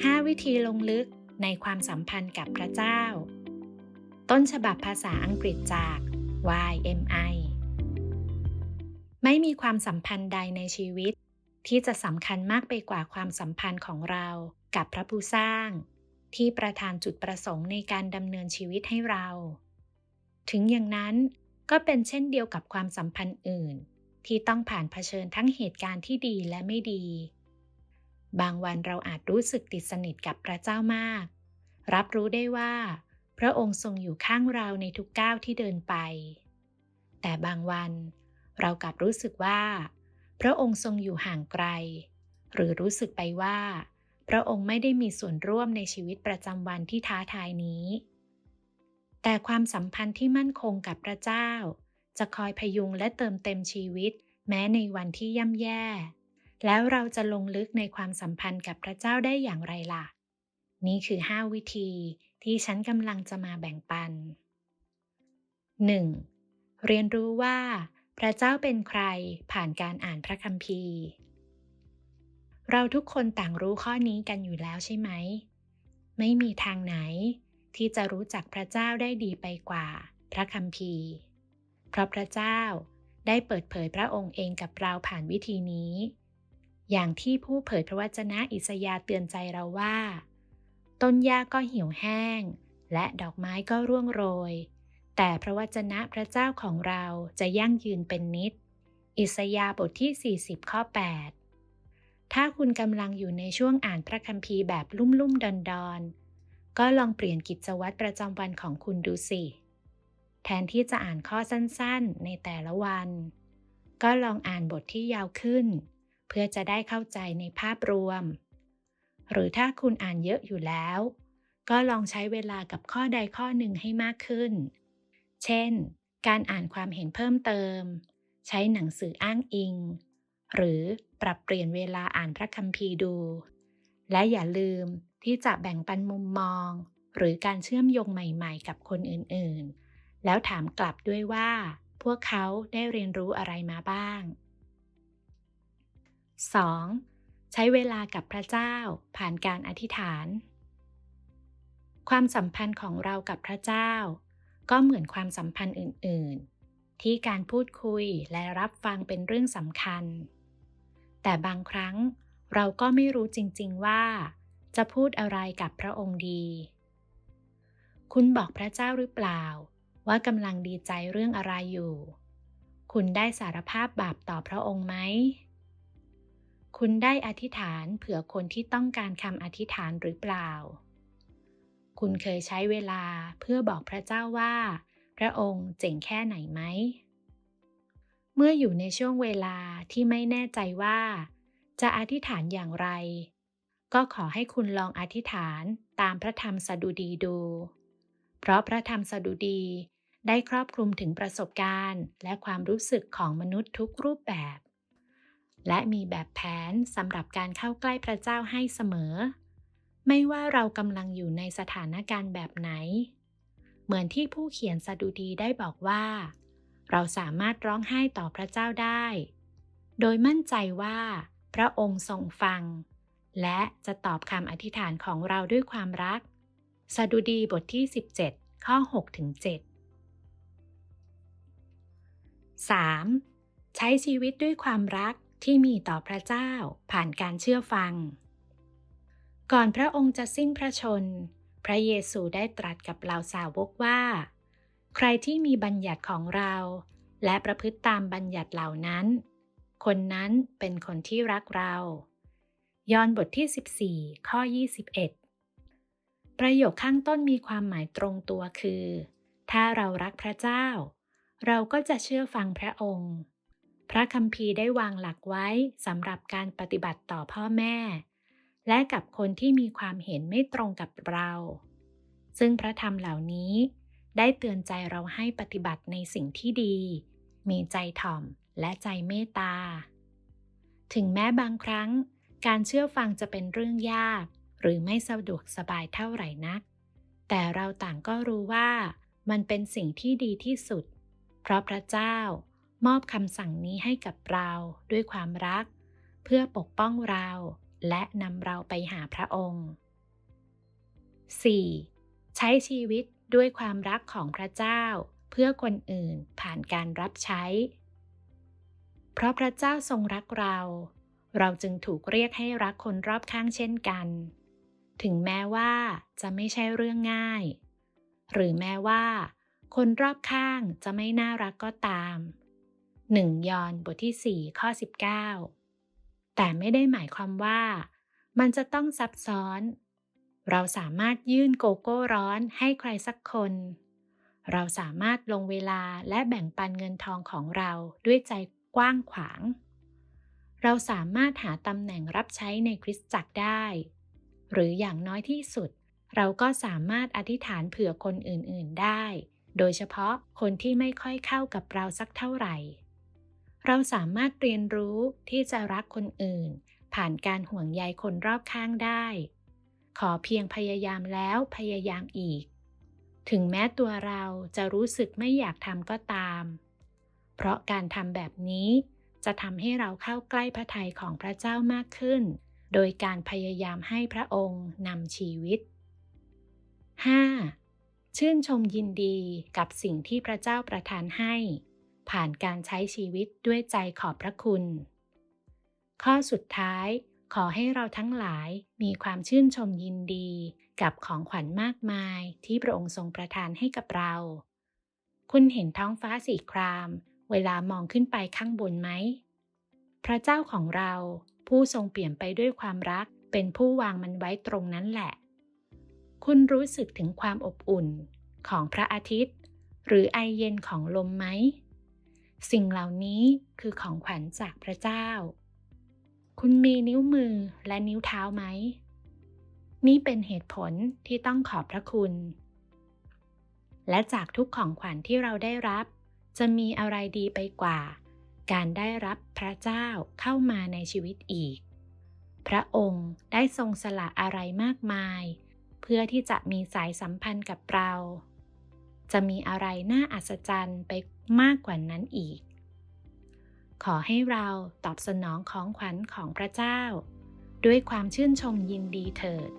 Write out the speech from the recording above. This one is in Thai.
5 วิธีลงลึกในความสัมพันธ์กับพระเจ้า ต้นฉบับภาษาอังกฤษจาก YMI ไม่มีความสัมพันธ์ใดในชีวิต ที่จะสำคัญมากไปกว่าความสัมพันธ์ของเรากับพระผู้สร้าง ที่ประทานจุดประสงค์ในการดำเนินชีวิตให้เรา ถึงอย่างนั้นก็เป็นเช่นเดียวกับความสัมพันธ์อื่น ที่ต้องผ่านเผชิญทั้งเหตุการณ์ที่ดีและไม่ดี บางวันเราอาจรู้สึกติดสนิทกับพระเจ้ามาก รับรู้ได้ว่า พระองค์ทรงอยู่ข้างเราในทุกก้าวที่เดินไป แต่บางวัน เรากลับรู้สึกว่า พระองค์ทรงอยู่ห่างไกล หรือรู้สึกไปว่า พระองค์ไม่ได้มีส่วนร่วมในชีวิตประจำวันที่ท้าทายนี้ แต่ความสัมพันธ์ที่มั่นคงกับพระเจ้า จะคอยพยุงและเติมเต็มชีวิต แม้ในวันที่ย่ำแย่ แล้วเราจะลงลึกในความสัมพันธ์กับพระเจ้าได้อย่างไรล่ะ นี่คือ 5 วิธีที่ฉันกำลังจะมาแบ่งปัน 1. เรียนรู้ว่า พระเจ้าเป็นใครผ่านการอ่านพระคัมภีร์ เราทุกคนต่างรู้ข้อนี้กันอยู่แล้วใช่ไหม ไม่มีทางไหนที่จะรู้จักพระเจ้าได้ดีไปกว่า พระคัมภีร์ เพราะพระเจ้าได้เปิดเผยพระองค์เองกับเราผ่านวิธีนี้ อย่างที่ผู้เผยพระวจนะอิสยาเตือนใจเราว่า ต้นหญ้าก็เหี่ยวแห้ง และดอกไม้ก็ร่วงโรย แต่พระวจนะพระเจ้าของเราจะยั่งยืนเป็นนิด อิสยาบทที่ 40 ข้อ 8 ถ้าคุณกำลังอยู่ในช่วงอ่านพระคัมภีร์แบบลุ่มลุ่มดอนดอนก็ลองเปลี่ยนกิจวัตรประจำวันของคุณดูสิ แทนที่จะอ่านข้อสั้นๆในแต่ละวัน ก็ลองอ่านบทที่ยาวขึ้น เพื่อจะได้เข้าใจในภาพรวม หรือถ้าคุณอ่านเยอะอยู่แล้ว ก็ลองใช้เวลากับข้อใดข้อหนึ่งให้มากขึ้น เช่น การอ่านความเห็นเพิ่มเติม ใช้หนังสืออ้างอิง หรือปรับเปลี่ยนเวลาอ่านพระคัมภีร์ดู และอย่าลืมที่จะแบ่งปันมุมมอง หรือการเชื่อมโยงใหม่ๆ กับคนอื่นๆ แล้วถามกลับด้วยว่า พวกเขาได้เรียนรู้อะไรมาบ้าง 2. ใช้เวลากับพระเจ้าผ่านการอธิษฐาน ความสัมพันธ์ของเรากับพระเจ้า ก็เหมือนความสัมพันธ์อื่น ๆ ที่การพูดคุยและรับฟังเป็นเรื่องสำคัญ แต่บางครั้งเราก็ไม่รู้จริง ๆ ว่า จะพูดอะไรกับพระองค์ดี คุณบอกพระเจ้าหรือเปล่า ว่ากำลังดีใจเรื่องอะไรอยู่ คุณได้สารภาพบาปต่อพระองค์ไหม คุณได้อธิษฐานเผื่อคนที่ต้องการคำอธิษฐานหรือเปล่า คุณเคยใช้เวลาเพื่อบอกพระเจ้าว่า พระองค์เจ๋งแค่ไหนไหม เมื่ออยู่ในช่วงเวลาที่ไม่แน่ใจว่า จะอธิษฐานอย่างไร ก็ขอให้คุณลองอธิษฐานตามพระธรรมสดุดีดู เพราะพระธรรมสดุดีได้ครอบคลุมถึงประสบการณ์ และความรู้สึกของมนุษย์ทุกรูปแบบ และมีแบบแผนสำหรับการเข้าใกล้พระเจ้าให้เสมอ ไม่ว่าเรากำลังอยู่ในสถานการณ์แบบไหน เหมือนที่ผู้เขียนสดุดีได้บอกว่า เราสามารถร้องไห้ต่อพระเจ้าได้ โดยมั่นใจว่า พระองค์ทรงฟัง และจะตอบคำอธิษฐานของเราด้วยความรัก สดุดีบทที่ 17 ข้อ6ถึง7 3. ใช้ชีวิตด้วยความรัก ที่มีต่อพระเจ้าผ่านการเชื่อฟัง ก่อนพระองค์จะสิ้นพระชน พระเยซูได้ตรัสกับเหล่าสาวกว่า ใครที่มีบัญญัติของเรา และประพฤติตามบัญญัติเหล่านั้น คนนั้นเป็นคนที่รักเรา ยอห์นบทที่ 14 ข้อ 21 ประโยคข้างต้นมีความหมายตรงตัวคือ ถ้าเรารักพระเจ้า เราก็จะเชื่อฟังพระองค์ พระคัมภีร์ได้วางหลักไว้สำหรับการปฏิบัติต่อพ่อแม่ และกับคนที่มีความเห็นไม่ตรงกับเรา ซึ่งพระธรรมเหล่านี้ได้เตือนใจเราให้ปฏิบัติในสิ่งที่ดี มีใจถ่อมและใจเมตตา ถึงแม้บางครั้ง การเชื่อฟังจะเป็นเรื่องยาก หรือไม่สะดวกสบายเท่าไหร่นัก แต่เราต่างก็รู้ว่ามันเป็นสิ่งที่ดีที่สุด เพราะพระเจ้า มอบคำสั่งนี้ให้กับเราด้วยความรัก เพื่อปกป้องเราและนำเราไปหาพระองค์ 4. ใช้ชีวิตด้วยความรักของพระเจ้า เพื่อคนอื่นผ่านการรับใช้ เพราะพระเจ้าทรงรักเรา เราจึงถูกเรียกให้รักคนรอบข้างเช่นกัน ถึงแม้ว่าจะไม่ใช่เรื่องง่าย หรือแม้ว่า คนรอบข้างจะไม่น่ารักก็ตาม 1 ยอห์นบทที่ 4 ข้อ 19 แต่ไม่ได้หมายความว่า มันจะต้องซับซ้อน เราสามารถยื่นโกโก้ร้อนให้ใครสักคน เราสามารถลงเวลาและแบ่งปันเงินทองของเราด้วยใจกว้างขวาง เราสามารถหาตำแหน่งรับใช้ในคริสตจักรได้ หรืออย่างน้อยที่สุด เราก็สามารถอธิษฐานเผื่อคนอื่นๆได้โดยเฉพาะคนที่ไม่ค่อยเข้ากับเราสักเท่าไหร่ เราสามารถเรียนรู้ที่จะรักคนอื่น ผ่านการห่วงใยคนรอบข้างได้ ขอเพียงพยายามแล้วพยายามอีก ถึงแม้ตัวเราจะรู้สึกไม่อยากทำก็ตาม เพราะการทำแบบนี้จะทำให้เราเข้าใกล้พระทัยของพระเจ้ามากขึ้น โดยการพยายามให้พระองค์นำชีวิต 5. ชื่นชมยินดีกับสิ่งที่พระเจ้าประทานให้ ผ่านการใช้ชีวิตด้วยใจขอบพระคุณ ข้อสุดท้ายขอให้เราทั้งหลายมีความชื่นชมยินดี กับของขวัญมากมายที่พระองค์ทรงประทานให้กับเรา คุณเห็นท้องฟ้าสีคราม เวลามองขึ้นไปข้างบนไหม พระเจ้าของเราผู้ทรงเปลี่ยนไปด้วยความรักเป็นผู้วางมันไว้ตรงนั้นแหละ คุณรู้สึกถึงความอบอุ่นของพระอาทิตย์ หรือไอเย็นของลมไหม สิ่งเหล่านี้คือของขวัญจากพระเจ้า คุณมีนิ้วมือและนิ้วเท้าไหม นี่เป็นเหตุผลที่ต้องขอบพระคุณ และจากทุกของขวัญที่เราได้รับ จะมีอะไรดีไปกว่า การได้รับพระเจ้าเข้ามาในชีวิตอีก พระองค์ได้ทรงสละอะไรมากมาย เพื่อที่จะมีสายสัมพันธ์กับเรา จะมีอะไรน่าอัศจรรย์ไปมากกว่านั้นอีก ขอให้เราตอบสนองของขวัญของพระเจ้า ด้วยความชื่นชมยินดีเถิด